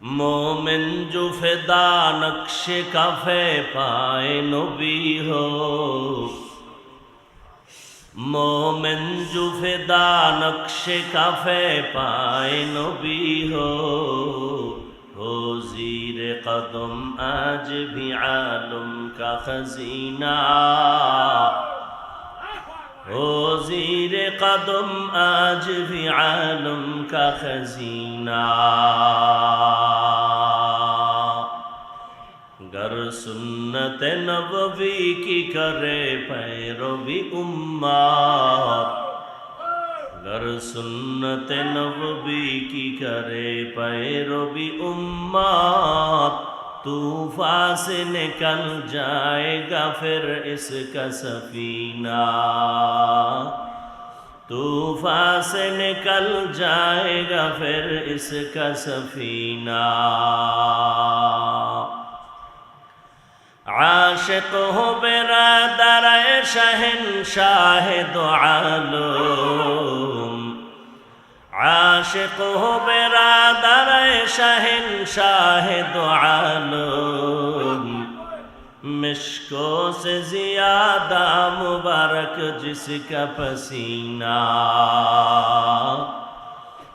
মোমেন জুফেদা নকশে cafe পায় নবী হো মোমেন জুফেদা নকশে কাফে পায় নবী হো হো জির কদম আজ ভি আলম কাজিনা زیر قدم آج بھی عالم کا خزینہ گر سنت نبوی کی کرے پیروی امت گر سنت نبوی کی کرے پیروی امت तूफा से निकल जाएगा फिर इसका सफीना। तूफा से निकल जाएगा फिर इसका सफीना। आशिक हो बेरादर शहनशाह दो আশেক হবে রাদারায় শাহেন শাহেদ আলম مشکو سے زیادہ مبارک جس کا پسینہ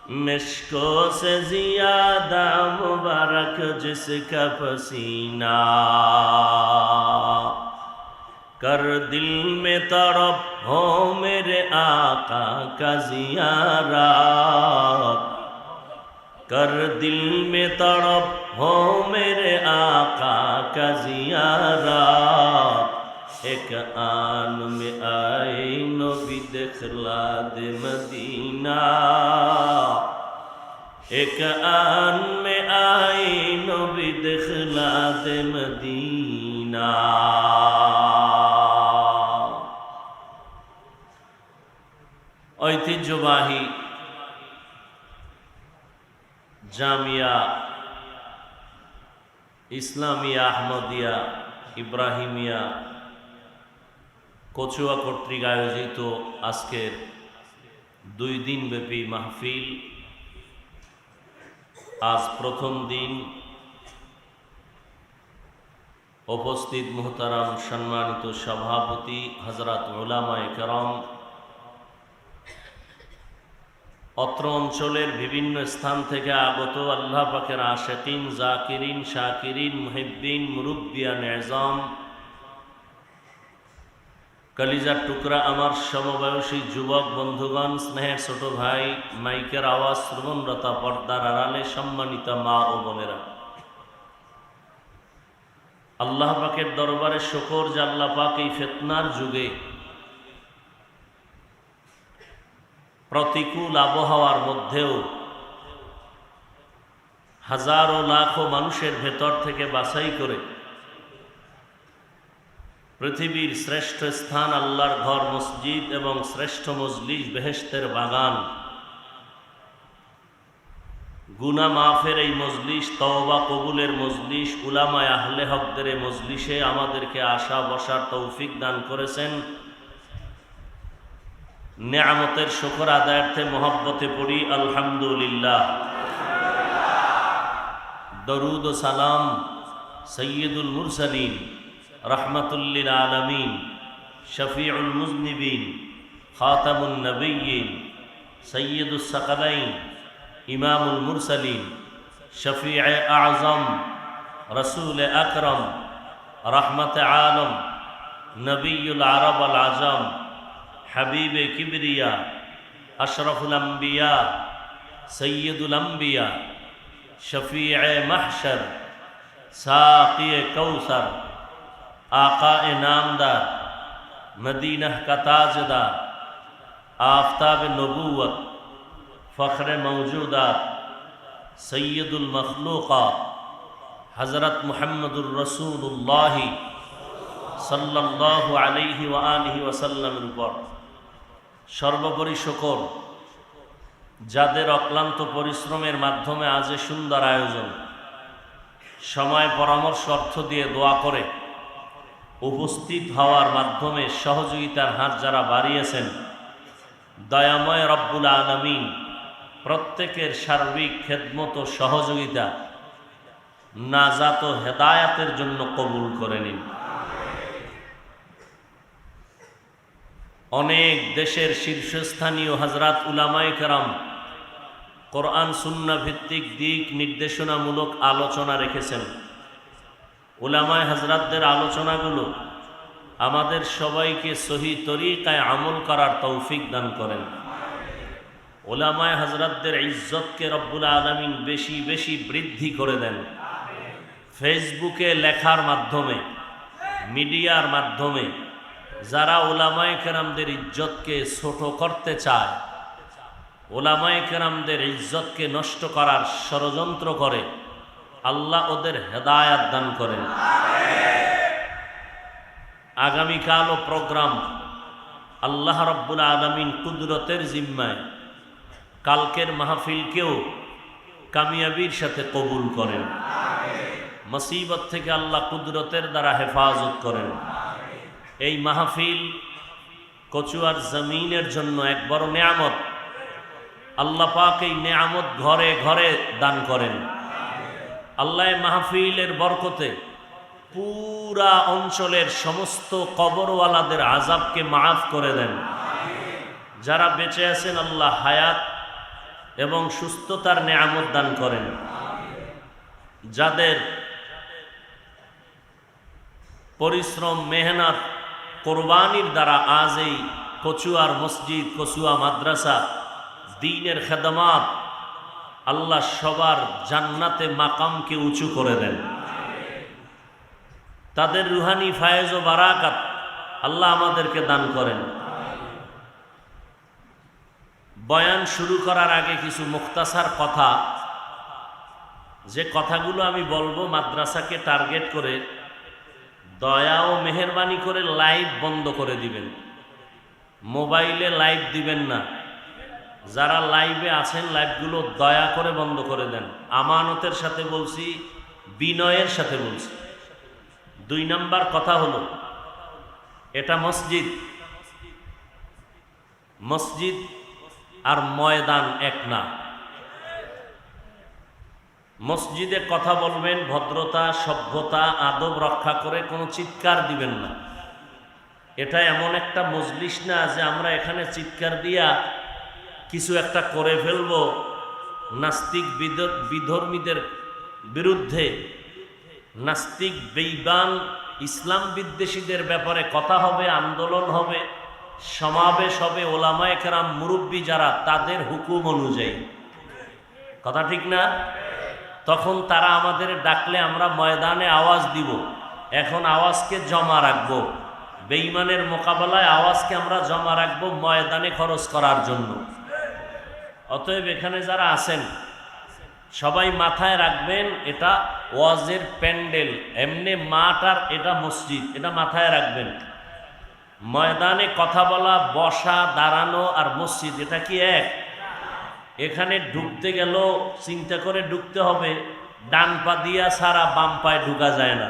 مشکو سے زیادہ مبارک جس کا پسینہ कर दिल में तरफ़ हो मेरे आका का जियारत कर दिल में तड़प हो मेरे आका का जियारत एक आन में आए नबी दिखला दे मदीना। एक आन में आए नबी दिखला दे मदीना। ঐতিহ্যবাহী জামিয়া ইসলামিয়া আহমদিয়া ইব্রাহিমিয়া কচুয়া কর্তৃক আয়োজিত আজকের দুই দিনব্যাপী মাহফিল। আজ প্রথম দিন উপস্থিত মোহতারাম সম্মানিত সভাপতি হজরত ওলামায় করম অত্র অঞ্চলের বিভিন্ন স্থান থেকে আগত আল্লাহ পাকের আশেকিন, জাকিরিন, শাকিরিন, মুহিদ্দিন মুরুব্বিয়ান এজম কলিজার টুকরা আমার সমবয়সী যুবক বন্ধুগণ, স্নেহের ছোট ভাই, মাইকের আওয়াজ, শ্রবণরতা, পর্দার আড়ালে সম্মানিত মা ও বোনেরা। আল্লাহ পাকের দরবারে শকর যে পাক এই ফেতনার যুগে প্রতিকূল আবহাওয়ার মধ্যেও হাজারো লাখো মানুষের ভেতর থেকে বাছাই করে পৃথিবীর শ্রেষ্ঠ স্থান, আল্লাহর ঘর, মসজিদ এবং শ্রেষ্ঠ মজলিস বেহেস্তের বাগান। গুনা মাফের এই মজলিস, তওবা কবুলের মজলিস, উলামায় আহলে হকদের মজলিসে আমাদেরকে আশা বসার তৌফিক দান করেছেন। নেয়ামতের শকর আদায়ার্থে মোহব্বতে পড়ি আলহামদুলিল্লাহ দরুদ ও সালাম সৈয়দুল মুরসালিন রহমতুল্লিল আলমিন শফিউল মুজনিবিন খাতামুল নবীন সৈয়দুল সকলাইন ইমামুল মুরসালিন শফি আজম রসুল আকরম রহমত আলম নবীল আরব আল আজম হাবিবে কিবরিয়া আশরফুল আম্বিয়া সৈয়দুল আম্বিয়া শফি মাহশর সাকি কৌসর आका नामदार मदीना का ताजदार आफ्ताब नबूवत फ़ख्र मौजूदात सैदुल मखलूक़ात हज़रत मुहम्मदुर रसूलुल्लाह সাল্লাল্লাহু আলাইহি ওয়া আলিহি ওয়াসাল্লামের উপর সর্বোপরি শকর যাদের অক্লান্ত পরিশ্রমের মাধ্যমে আজ সুন্দর আয়োজন। সময় পরামর্শ অর্থ দিয়ে দোয়া করে। উপস্থিত হওয়ার মাধ্যমে সহযোগিতার হাত যারা বাড়িয়েছেন, দয়াময় রব্বুল আলমিন প্রত্যেকের সার্বিক খেদমত সহযোগিতা, নাজাত হেদায়াতের জন্য কবুল করে নিন। অনেক দেশের শীর্ষস্থানীয় হজরত উলামায় কেরাম কোরআন সুন্না ভিত্তিক দিক নির্দেশনামূলক আলোচনা রেখেছেন। উলামায় হজরতদের আলোচনাগুলো আমাদের সবাইকে সহি তরিকায় আমল করার তৌফিক দান করেন। ওলামায় হজরতদের ইজ্জতকে রব্বুল আলমিন বেশি বেশি বৃদ্ধি করে দেন। ফেসবুকে লেখার মাধ্যমে, মিডিয়ার মাধ্যমে যারা ওলামায় কেরামদের ইজ্জতকে ছোট করতে চায়, ওলামায় কেরামদের ইজ্জতকে নষ্ট করার ষড়যন্ত্র করে, আল্লাহ ওদের হেদায়াত দান করেন। আগামীকালও প্রোগ্রাম আল্লাহ রব্বুল আলমিন কুদরতের জিম্মায় কালকের মাহফিলকেও কামিয়াবির সাথে কবুল করেন। মুসিবত থেকে আল্লাহ কুদরতের দ্বারা হেফাজত করেন। এই মাহফিল কচুয়ার জমিনের জন্য এক বড় নেয়ামত। আল্লাহ পাক এই নেয়ামত ঘরে ঘরে দান করেন। আল্লাহ মাহফিলের বরকতে পুরা অঞ্চলের সমস্ত কবরওয়ালাদের আজাবকে মাফ করে দেন। যারা বেঁচে আছেন আল্লাহ হায়াত এবং সুস্থতার নেয়ামত দান করেন। যাদের পরিশ্রম, মেহনত কোরবানির দ্বারা আজ এই কচুয়ার মসজিদ, কচুয়া মাদ্রাসা, দিনের খেদমাত আল্লাহ সবার জান্নাতে মাকামকে উঁচু করে দেন। তাদের রুহানি ফায়েজ ও বারাকাত আল্লাহ আমাদেরকে দান করেন। বয়ান শুরু করার আগে কিছু মুক্তাসার কথা। যে কথাগুলো আমি বলব মাদ্রাসাকে টার্গেট করে দয়া ও মেহরবানি করে লাইভ বন্ধ করে দিবেন। মোবাইলে লাইভ দিবেন না। যারা লাইভে আছেন, লাইভগুলো দয়া করে বন্ধ করে দেন। আমানতের সাথে বলছি, বিনয়ের সাথে বলছি। দুই নাম্বার কথা হলো, এটা মসজিদ। মসজিদ আর ময়দান এক না। মসজিদে কথা বলবেন, ভদ্রতা, সভ্যতা, আদব রক্ষা করে কোনো চিৎকার দিবেন না। এটা এমন একটা মজলিস না যে আমরা এখানে চিৎকার দিয়া কিছু একটা করে ফেলব। নাস্তিক বিধর্মীদের বিরুদ্ধে, নাস্তিক বেইবান, ইসলাম বিদ্বেষীদের ব্যাপারে কথা হবে, আন্দোলন হবে, সমাবেশ হবে, ওলামায় কেরাম মুরব্বী যারা, তাদের হুকুম অনুযায়ী। কথা ঠিক না? তখন তারা আমাদের ডাকলে আমরা ময়দানে আওয়াজ দিব। এখন আওয়াজকে জমা রাখব। বেইমানের মোকাবেলায় আওয়াজকে আমরা জমা রাখব ময়দানে খরচ করার জন্য। অতএব এখানে যারা আছেন, সবাই মাথায় রাখবেন, এটা ওয়াজের প্যান্ডেল। এমনি মাঠ আর এটা মসজিদ, এটা মাথায় রাখবেন। ময়দানে কথা বলা, বসা, দাঁড়ানো আর মসজিদ, এটা কি এক? এখানে ঢুকতে গেল চিন্তা করে ঢুকতে হবে, ডান পা দিয়া সারা বাম পায়ে ঢুকা যায় না।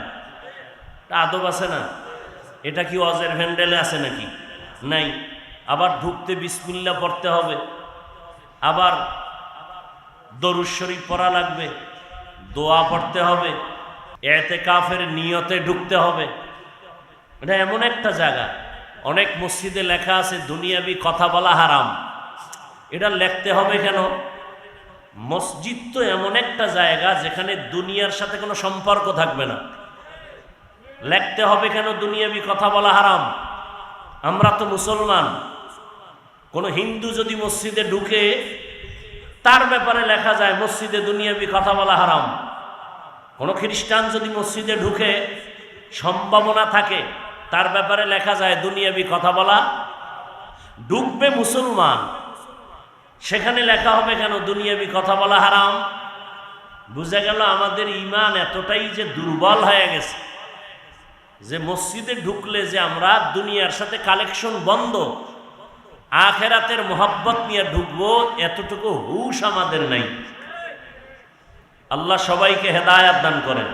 আদব আছে না? এটা কি অজের ভ্যান্ডেলে আছে নাকি? নাই। আবার ঢুকতে বিসমিল্লা পড়তে হবে, আবার দরুদ শরীফ পড়া লাগবে, দোয়া পড়তে হবে এতে কাফের নিয়তে ঢুকতে হবে। এটা এমন একটা জায়গা। অনেক মসজিদে লেখা আছে, দুনিয়াবি কথা বলা হারাম। এটা লেখতে হবে কেন? মসজিদ তো এমন একটা জায়গা যেখানে দুনিয়ার সাথে কোনো সম্পর্ক থাকবে না। লিখতে হবে কেন দুনিয়াবি কথা বলা হারাম? আমরা তো মুসলমান। কোনো হিন্দু যদি মসজিদে ঢুকে তার ব্যাপারে লেখা যায়, মসজিদে দুনিয়াবি কথা বলা হারাম। কোনো খ্রিস্টান যদি মসজিদে ঢুকে সম্ভাবনা থাকে, তার ব্যাপারে লেখা যায়, দুনিয়াবি কথা বলা। ঢুকবে মুসলমান। সেখানে লেখা হবে কেন, দুনিয়াবি কথা বলা হারাম? বুঝা গেল আমাদের ইমান এতটাই যে দুর্বল হয়ে গেছে, যে মসজিদে ঢুকলে যে আমরা দুনিয়ার সাথে কালেকশন বন্ধ, আখেরাতের মোহাব্বত নিয়ে ঢুকবো, এতটুকু হুশ আমাদের নাই। আল্লাহ সবাইকে হেদায়াত দান করেন।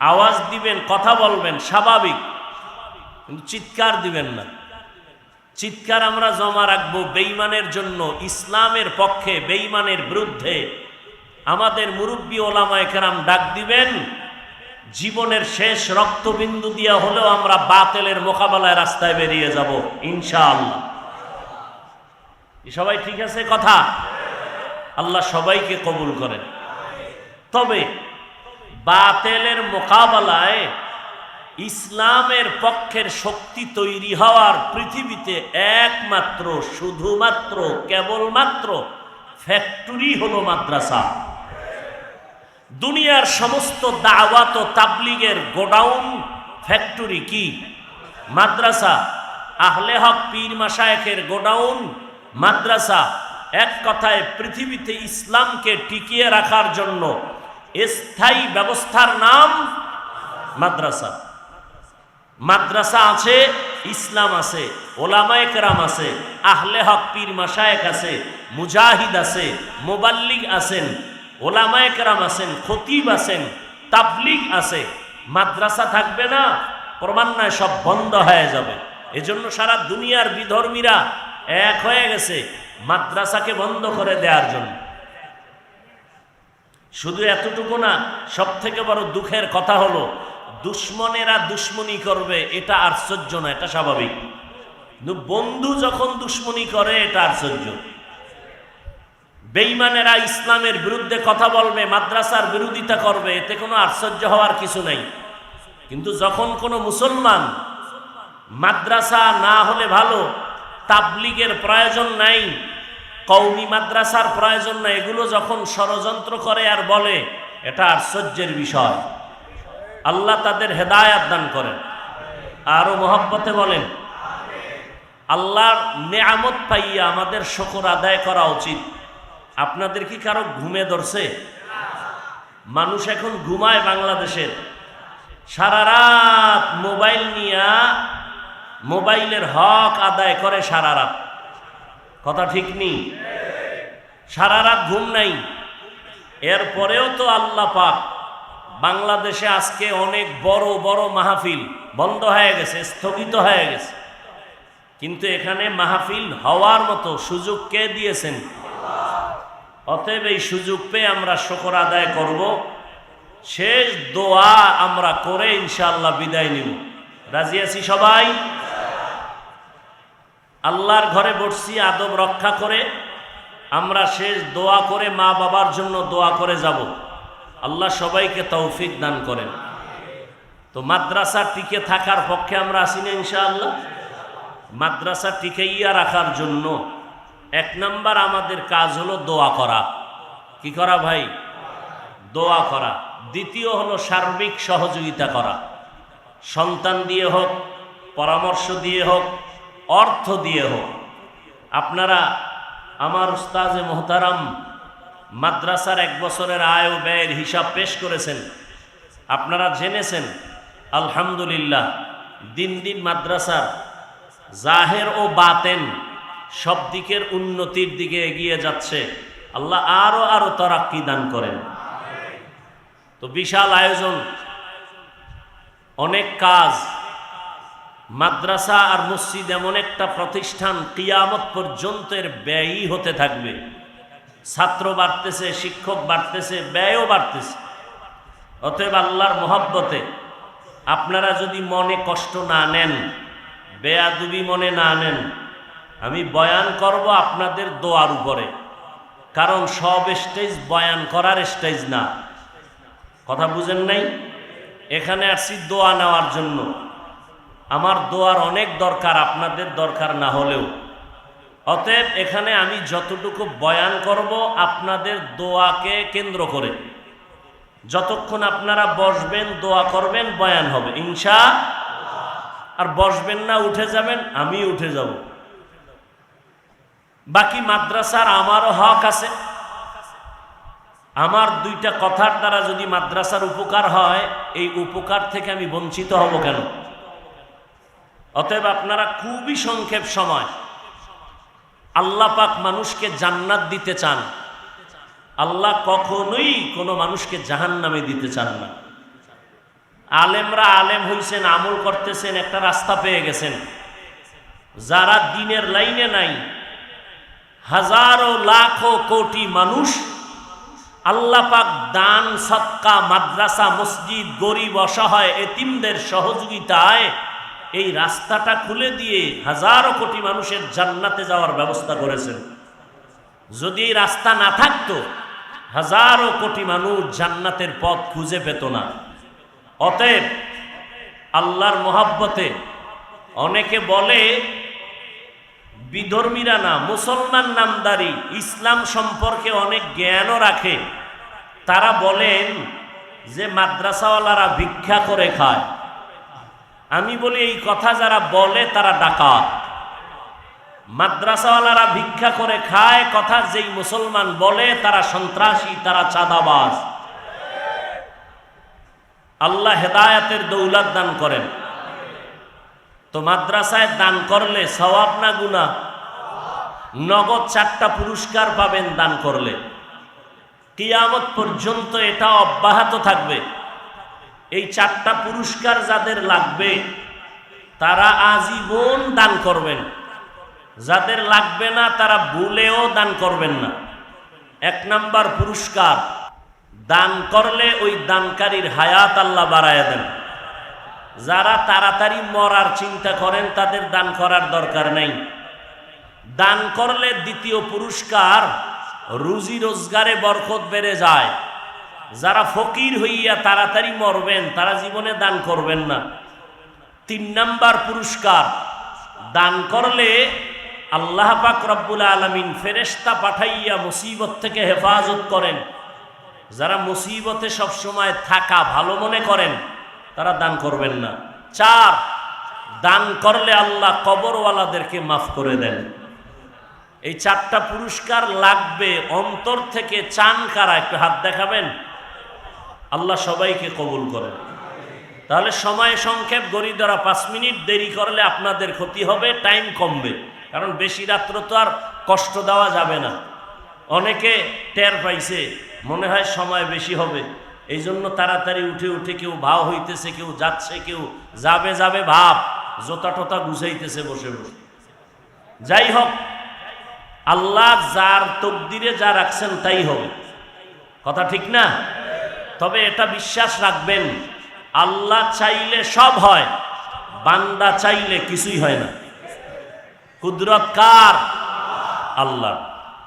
আওয়াজ দিবেন, কথা বলবেন, স্বাভাবিক, কিন্তু চিৎকার দিবেন না। চিৎকার আমরা জমা রাখব বেইমানের জন্য, ইসলামের পক্ষে বেইমানের বিরুদ্ধে। আমাদের মুরব্বী ওলামায় কেরাম ডাক দিবেন, জীবনের শেষ রক্তবিন্দু দিয়া হলেও আমরা বাতেলের মোকাবেলায় রাস্তায় বেরিয়ে যাব, ইনশাআল্লাহ। সবাই ঠিক আছে কথা? আল্লাহ সবাইকে কবুল করেন। তবে বাতেলের মোকাবেলায় ইসলামের পক্ষের শক্তি তৈরি হওয়ার পৃথিবীতে একমাত্র, শুধুমাত্র, কেবলমাত্র ফ্যাক্টরি হলো মাদ্রাসা। দুনিয়ার সমস্ত দাওয়াত তাবলিগের গোডাউন ফ্যাক্টরি কি? মাদ্রাসা। আহলে হক পীর মাসায়েকের গোডাউন মাদ্রাসা। এক কথায়, পৃথিবীতে ইসলামকে টিকিয়ে রাখার জন্য স্থায়ী ব্যবস্থার নাম মাদ্রাসা। মাদ্রাসা আছে, ইসলাম আছে, ওলামায়ে কেরাম আছে, আহলে হক পীর মাসায়েক আছে, মুজাহিদ আছে মোবাল্লিক আছেন, ওলামায়ে কেরাম আছেন, খতিব আছেন, তাবলিগ আছে। মাদ্রাসা থাকবে না ক্রমান্বয়ে সব বন্ধ হয়ে যাবে। এজন্য সারা দুনিয়ার বিধর্মীরা এক হয়ে গেছে মাদ্রাসাকে বন্ধ করে দেওয়ার জন্য। শুধু এতটুকু না সব থেকে বড় দুঃখের কথা হলো দুশ্মনেরা দুশ্মনী করবে, এটা আশ্চর্য না, এটা স্বাভাবিক। বন্ধু যখন দুশ্মনী করে, এটা আশ্চর্য। বেইমানেরা ইসলামের বিরুদ্ধে কথা বলবে, মাদ্রাসার বিরোধিতা করবে, এতে কোনো আশ্চর্য হওয়ার কিছু নেই। কিন্তু যখন কোনো মুসলমান মাদ্রাসা না হলে ভালো, তাবলিগের প্রয়োজন নাই কৌমি মাদ্রাসার প্রয়োজন নাই, এগুলো যখন ষড়যন্ত্র করে আর বলে, এটা আশ্চর্যের বিষয়। আল্লাহ তাদের হেদায়াত দান করেন। আরও মহব্বতে বলেন, আল্লাহর নেয়ামত পাইয়া আমাদের শকর আদায় করা উচিত। আপনাদের কি কারও ঘুমে ধরছে? মানুষ এখন ঘুমায় বাংলাদেশের। সারা রাত মোবাইল নিয়া মোবাইলের হক আদায় করে সারা রাত। কথা ঠিক নেই? সারা রাত ঘুম নাই। এরপরেও তো আল্লাহ পাক বাংলাদেশে আজকে অনেক বড় বড় মাহফিল বন্ধ হয়ে গেছে, স্থগিত হয়ে গেছে। কিন্তু এখানে মাহফিল হওয়ার মতো সুযোগ কে দিয়েছেন? অতএব এই সুযোগ পেয়ে আমরা শকর আদায় করব। শেষ দোয়া আমরা করে ইনশাআল্লাহ বিদায় নিব। রাজি আছি সবাই? আল্লাহর ঘরে বসছি, আদব রক্ষা করে আমরা শেষ দোয়া করে মা বাবার জন্য দোয়া করে যাব। আল্লাহ সবাইকে তৌফিক দান করেন। তো মাদ্রাসা টিকে থাকার পক্ষে আমরা আসি না ইনশাআল্লাহ? মাদ্রাসা টিকাইয়া রাখার জন্য এক নাম্বার আমাদের কাজ হলো দোয়া করা। কি করা ভাই? দোয়া করা। দ্বিতীয় হলো সার্বিক সহযোগিতা করা। সন্তান দিয়ে হোক, পরামর্শ দিয়ে হোক, অর্থ দিয়ে হোক। আপনারা, আমার উস্তাজে মোহতারাম মাদ্রাসার এক বছরের আয় ও ব্যয়ের হিসাব পেশ করেছেন। আপনারা জেনেছেন, আলহামদুলিল্লাহ, দিন দিন মাদ্রাসার জাহের ও বাতেন সব দিকের উন্নতির দিকে এগিয়ে যাচ্ছে। আল্লাহ আরও আরও তরাক্কি দান করেন। তো বিশাল আয়োজন, অনেক কাজ, মাদ্রাসা আর মসজিদ এমন একটা প্রতিষ্ঠান কিয়ামত পর্যন্ত এর ব্যয়ই হতে থাকবে। ছাত্র বাড়তেছে, শিক্ষক বাড়তেছে, ব্যয়ও বাড়তেছে। অতএব আল্লাহর মহব্বতে আপনারা যদি মনে কষ্ট না নেন, বেয়াদুবি মনে না নেন, আমি বয়ান করব আপনাদের দোয়ার উপরে। কারণ সব স্টেজ বয়ান করার স্টেজ না। কথা বুঝেন নাই? এখানে আসছি দোয়া নেওয়ার জন্য। আমার দোয়ার অনেক দরকার, আপনাদের দরকার না হলেও। অতএব এখানে আমি যতটুকু বয়ান করব, আপনাদের দোয়াকে কেন্দ্র করে। যতক্ষণ আপনারা বসবেন, দোয়া করবেন, বয়ান হবে। ইনশা আর বসবেন না, উঠে যাবেন, আমি উঠে যাব। বাকি মাদ্রাসার আমারও হক আছে। আমার দুইটা কথার দ্বারা যদি মাদ্রাসার উপকার হয়, এই উপকার থেকে আমি বঞ্চিত হব কেন? অতএব আপনারা খুবই সংক্ষেপ সময় আল্লাহ পাক মানুষকে জান্নাত দিতে চান। আল্লাহ কখনোই কোনো মানুষকে জাহান নামে দিতে চান না। আলেমরা আলেম হইছেন, আমল করতেছেন, একটা রাস্তা পেয়ে গেছেন। যারা দিনের লাইনে নাই, হাজারো, লাখো, কোটি মানুষ, আল্লাহ পাক দান, সৎকা, মাদ্রাসা, মসজিদ, গরিব, অসহায়, এতিমদের সহযোগিতায় এই রাস্তাটা খুলে দিয়ে হাজারো কোটি মানুষের জান্নাতে যাওয়ার ব্যবস্থা করেছেন। যদি এই রাস্তা না থাকতো, হাজারো কোটি মানুষ জান্নাতের পথ খুঁজে পেত না। অতএব আল্লাহর মোহাব্বতে অনেকে বলে, বিধর্মীরা না, মুসলমান নামদারি ইসলাম সম্পর্কে অনেক জ্ঞানও রাখে। তারা বলেন যে মাদ্রাসাওয়ালারা ভিক্ষা করে খায়। আমি বলি এই কথা যারা বলে তারা ডাকাত। মাদ্রাসাওয়ালারা ভিক্ষা করে খায়, কথা যেই মুসলমান বলে তারা সন্ত্রাসী, তারা চাঁদাবাজ। আল্লাহ হেদায়াতের দৌলত দান করেন। তো মাদ্রাসায় দান করলে সওয়াব না গুণা নগদ চারটা পুরস্কার পাবেন দান করলে। কিয়ামত পর্যন্ত এটা অব্যাহত থাকবে। এই চারটা পুরস্কার যাদের লাগবে, তারা আজীবন দান করবেন। যাদের লাগবে না, তারা ভুলেও দান করবেন না। এক নাম্বার পুরস্কার, দান করলে ওই দানকারীর হায়াত আল্লাহ বাড়ায় দেন। যারা তাড়াতাড়ি মরার চিন্তা করেন, তাদের দান করার দরকার নেই। দান করলে দ্বিতীয় পুরস্কার রুজি রোজগারে বরকত বেড়ে যায়। যারা ফকির হইয়া তাড়াতাড়ি মরবেন, তারা জীবনে দান করবেন না। তিন নাম্বার পুরস্কার, দান করলে আল্লাহ পাক রব্বুল আলমিন ফেরেস্তা পাঠাইয়া মুসিবত থেকে হেফাজত করেন। যারা মুসিবতে সবসময় থাকা ভালো মনে করেন, তারা দান করবেন না। চার, দান করলে আল্লাহ কবরওয়ালাদেরকে মাফ করে দেন। এই চারটা পুরস্কার লাগবে, অন্তর থেকে চান কারা? একটু হাত দেখাবেন? আল্লাহ সবাইকে কবুল করেন। তাহলে সময় সংক্ষেপ গড়ি ধরা পাঁচ মিনিট দেরি করলে আপনাদের ক্ষতি হবে, টাইম কমবে। কারণ বেশি রাত্র তো আর কষ্ট দেওয়া যাবে না। অনেকে টের পাইছে, মনে হয় সময় বেশি হবে। এই জন্য তাড়াতাড়ি উঠে উঠে কেউ ভাও হইতেছে, কেউ যাচ্ছে, কেউ যাবে যাবে ভাব জোতা টোতা গুছাইতেছে বসে বসে। যাই হোক, আল্লাহ যার তকদিরে যা রাখছেন তাই হবে। কথা ঠিক না? তবে এটা বিশ্বাস রাখবেন, আল্লাহ চাইলে সব হয়, বান্দা চাইলে কিছুই হয় না। কুদরত কার? আল্লাহ।